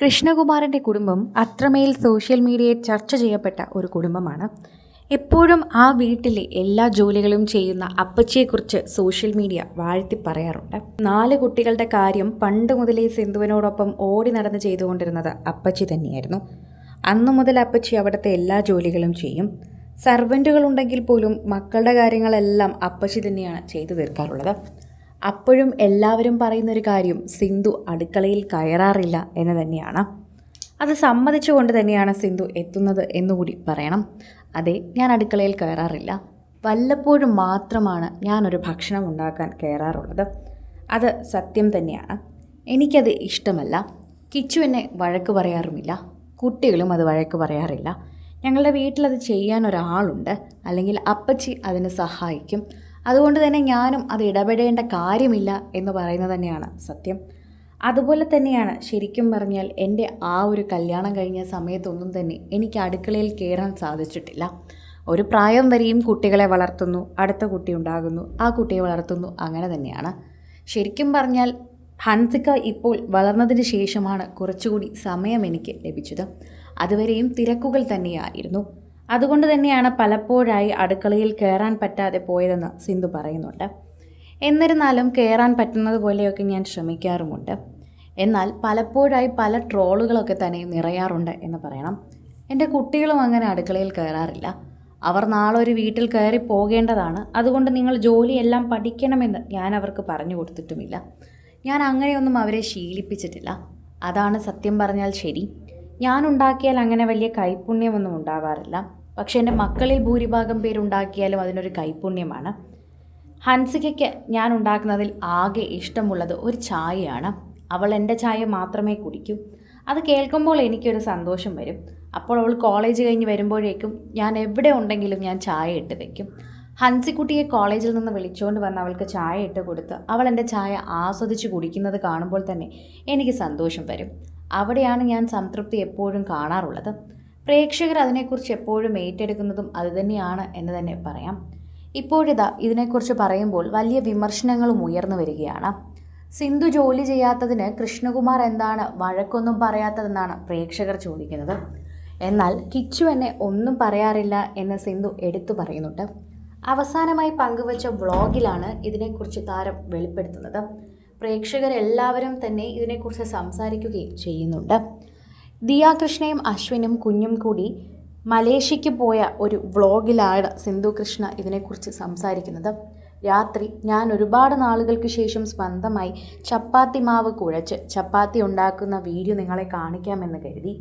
കൃഷ്ണകുമാറിന്റെ കുടുംബം അത്രമേൽ സോഷ്യൽ മീഡിയയിൽ ചർച്ച ചെയ്യപ്പെട്ട ഒരു കുടുംബമാണ്. എപ്പോഴും ആ വീട്ടിലെ എല്ലാ ജോലികളും ചെയ്യുന്ന അപ്പച്ചിയെക്കുറിച്ച് സോഷ്യൽ മീഡിയ വാഴ്ത്തി പറയാറുണ്ട്. നാല് കുട്ടികളുടെ കാര്യം പണ്ട് മുതലേ സിന്ധുവിനോടൊപ്പം ഓടി നടന്ന് ചെയ്തുകൊണ്ടിരുന്നത് അപ്പച്ചി തന്നെയായിരുന്നു. അന്നു മുതൽ അപ്പച്ചി അവിടുത്തെ എല്ലാ ജോലികളും ചെയ്യും. സർവന്റുകൾ ഉണ്ടെങ്കിൽ പോലും മക്കളുടെ കാര്യങ്ങളെല്ലാം അപ്പച്ചി തന്നെയാണ് ചെയ്തു തീർക്കാറുള്ളത്. അപ്പോഴും എല്ലാവരും പറയുന്നൊരു കാര്യം സിന്ധു അടുക്കളയിൽ കയറാറില്ല എന്ന് തന്നെയാണ്. അത് സമ്മതിച്ചുകൊണ്ട് തന്നെയാണ് സിന്ധു എത്തുന്നത് എന്നുകൂടി പറയണം. അതെ ഞാൻ അടുക്കളയിൽ കയറാറില്ല. വല്ലപ്പോഴും മാത്രമാണ് ഞാനൊരു ഭക്ഷണം ഉണ്ടാക്കാൻ കയറാറുള്ളത്. അത് സത്യം തന്നെയാണ്. എനിക്കത് ഇഷ്ടമല്ല. കിച്ചു എന്നെ വഴക്ക് പറയാറുമില്ല. കുട്ടികളും അത് വഴക്ക് പറയാറില്ല. ഞങ്ങളുടെ വീട്ടിലത് ചെയ്യാൻ ഒരാളുണ്ട്. അല്ലെങ്കിൽ അപ്പച്ചി അതിന് സഹായിക്കും. അതുകൊണ്ട് തന്നെ ഞാനും അത് ഇടപെടേണ്ട കാര്യമില്ല എന്ന് പറയുന്നത് തന്നെയാണ് സത്യം. അതുപോലെ തന്നെയാണ് ശരിക്കും പറഞ്ഞാൽ എന്റെ ആ ഒരു കല്യാണം കഴിഞ്ഞ സമയത്തൊന്നും തന്നെ എനിക്ക് അടുക്കളയിൽ കയറാൻ സാധിച്ചിട്ടില്ല. ഒരു പ്രായം വരെയും കുട്ടികളെ വളർത്തുന്നു അടുത്ത കുട്ടി ഉണ്ടാകുന്നു ആ കുട്ടിയെ വളർത്തുന്നു അങ്ങനെ തന്നെയാണ്. ശരിക്കും പറഞ്ഞാൽ ഹൻസിക്ക ഇപ്പോൾ വളർന്നതിന് ശേഷമാണ് കുറച്ചുകൂടി സമയം എനിക്ക് ലഭിച്ചത്. അതുവരെയും തിരക്കുകൾ തന്നെയായിരുന്നു. അതുകൊണ്ട് തന്നെയാണ് പലപ്പോഴായി അടുക്കളയിൽ കയറാൻ പറ്റാതെ പോയതെന്ന് സിന്ധു പറയുന്നുണ്ട്. എന്നിരുന്നാലും കയറാൻ പറ്റുന്നത് പോലെയൊക്കെ ഞാൻ ശ്രമിക്കാറുമുണ്ട്. എന്നാൽ പലപ്പോഴായി പല ട്രോളുകളൊക്കെ തന്നെ നിറയാറുണ്ട് എന്ന് പറയണം. എന്റെ കുട്ടികളും അങ്ങനെ അടുക്കളയിൽ കയറാറില്ല അവർ നാളെ ഒരു വീട്ടിൽ കയറി പോകേണ്ടതാണ്. അതുകൊണ്ട് നിങ്ങൾ ജോലിയെല്ലാം പഠിക്കണമെന്ന് ഞാൻ അവർക്ക് പറഞ്ഞു കൊടുത്തിട്ടുമില്ല. ഞാൻ അങ്ങനെയൊന്നും അവരെ ശീലിപ്പിച്ചിട്ടില്ല. അതാണ് സത്യം പറഞ്ഞാൽ ശരി. ഞാൻ ഉണ്ടാക്കിയാൽ അങ്ങനെ വലിയ കൈപുണ്യമൊന്നും ഉണ്ടാകാറില്ല പക്ഷേ എന്റെ മക്കളിൽ ഭൂരിഭാഗം പേരുണ്ടാക്കിയാലും അതിനൊരു കൈപുണ്യമാണ്. ഹൻസികയ്ക്ക് ഞാൻ ഉണ്ടാക്കുന്നതിൽ ആകെ ഇഷ്ടമുള്ളത് ഒരു ചായയാണ്. അവൾ എന്റെ ചായ മാത്രമേ കുടിക്കൂ. അത് കേൾക്കുമ്പോൾ എനിക്കൊരു സന്തോഷം വരും. അപ്പോൾ അവൾ കോളേജ് കഴിഞ്ഞ് വരുമ്പോഴേക്കും ഞാൻ എവിടെ ഉണ്ടെങ്കിലും ഞാൻ ചായ ഇട്ട് വയ്ക്കും ഹൻസിക്കുട്ടിയെ കോളേജിൽ നിന്ന് വിളിച്ചുകൊണ്ട് വന്ന് അവൾക്ക് ചായ ഇട്ട് കൊടുത്ത് അവൾ എന്റെ ചായ ആസ്വദിച്ച് കുടിക്കുന്നത് കാണുമ്പോൾ തന്നെ എനിക്ക് സന്തോഷം വരും. അവിടെയാണ് ഞാൻ സംതൃപ്തി എപ്പോഴും കാണാറുള്ളത്. പ്രേക്ഷകർ അതിനെക്കുറിച്ച് എപ്പോഴും ഏറ്റെടുക്കുന്നതും അതുതന്നെയാണ് എന്ന് തന്നെ പറയാം. ഇപ്പോഴിതാ ഇതിനെക്കുറിച്ച് പറയുമ്പോൾ വലിയ വിമർശനങ്ങളും ഉയർന്നു വരികയാണ്. സിന്ധു ജോലി ചെയ്യാത്തതിന് കൃഷ്ണകുമാർ എന്താണ് വഴക്കൊന്നും പറയാത്തതെന്നാണ് പ്രേക്ഷകർ ചോദിക്കുന്നത്. എന്നാൽ കിച്ചു എന്നെ ഒന്നും പറയാറില്ല എന്ന് സിന്ധു എടുത്തു പറയുന്നുണ്ട്. അവസാനമായി പങ്കുവച്ച വ്ളോഗിലാണ് ഇതിനെക്കുറിച്ച് താരം വെളിപ്പെടുത്തുന്നത്. പ്രേക്ഷകരെല്ലാവരും തന്നെ ഇതിനെക്കുറിച്ച് സംസാരിക്കുകയും ചെയ്യുന്നുണ്ട്. ദിയ കൃഷ്ണയും അശ്വിനും കുഞ്ഞും കൂടി മലേഷ്യയ്ക്ക് പോയ ഒരു വ്ളോഗിലാണ് സിന്ധു കൃഷ്ണ ഇതിനെക്കുറിച്ച് സംസാരിക്കുന്നത്. രാത്രി ഞാൻ ഒരുപാട് നാളുകൾക്ക് ശേഷം സ്വന്തമായി ചപ്പാത്തി മാവ് കുഴച്ച് ചപ്പാത്തി ഉണ്ടാക്കുന്ന വീഡിയോ നിങ്ങളെ കാണിക്കാമെന്ന് കരുതി.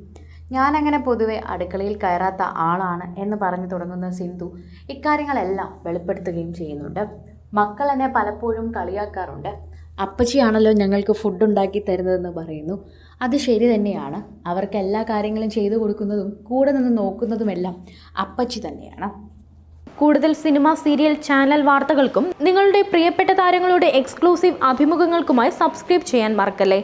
ഞാനങ്ങനെ പൊതുവെ അടുക്കളയിൽ കയറാത്ത ആളാണ് എന്ന് പറഞ്ഞു തുടങ്ങുന്ന സിന്ധു ഇക്കാര്യങ്ങളെല്ലാം വെളിപ്പെടുത്തുകയും ചെയ്യുന്നുണ്ട്. മക്കൾ എന്നെ പലപ്പോഴും കളിയാക്കാറുണ്ട്. അപ്പച്ചിയാണല്ലോ ഞങ്ങൾക്ക് ഫുഡ് ഉണ്ടാക്കി തരുന്നതെന്ന് പറയുന്നു. അത് ശരി തന്നെയാണ്. അവർക്ക് എല്ലാ കാര്യങ്ങളും ചെയ്തു കൊടുക്കുന്നതും കൂടെ നിന്ന് നോക്കുന്നതുമെല്ലാം അപ്പച്ചി തന്നെയാണ്. കൂടുതൽ സിനിമ സീരിയൽ ചാനൽ വാർത്തകൾക്കും നിങ്ങളുടെ പ്രിയപ്പെട്ട താരങ്ങളുടെ എക്സ്ക്ലൂസീവ് അഭിമുഖങ്ങൾക്കുമായി സബ്സ്ക്രൈബ് ചെയ്യാൻ മറക്കല്ലേ?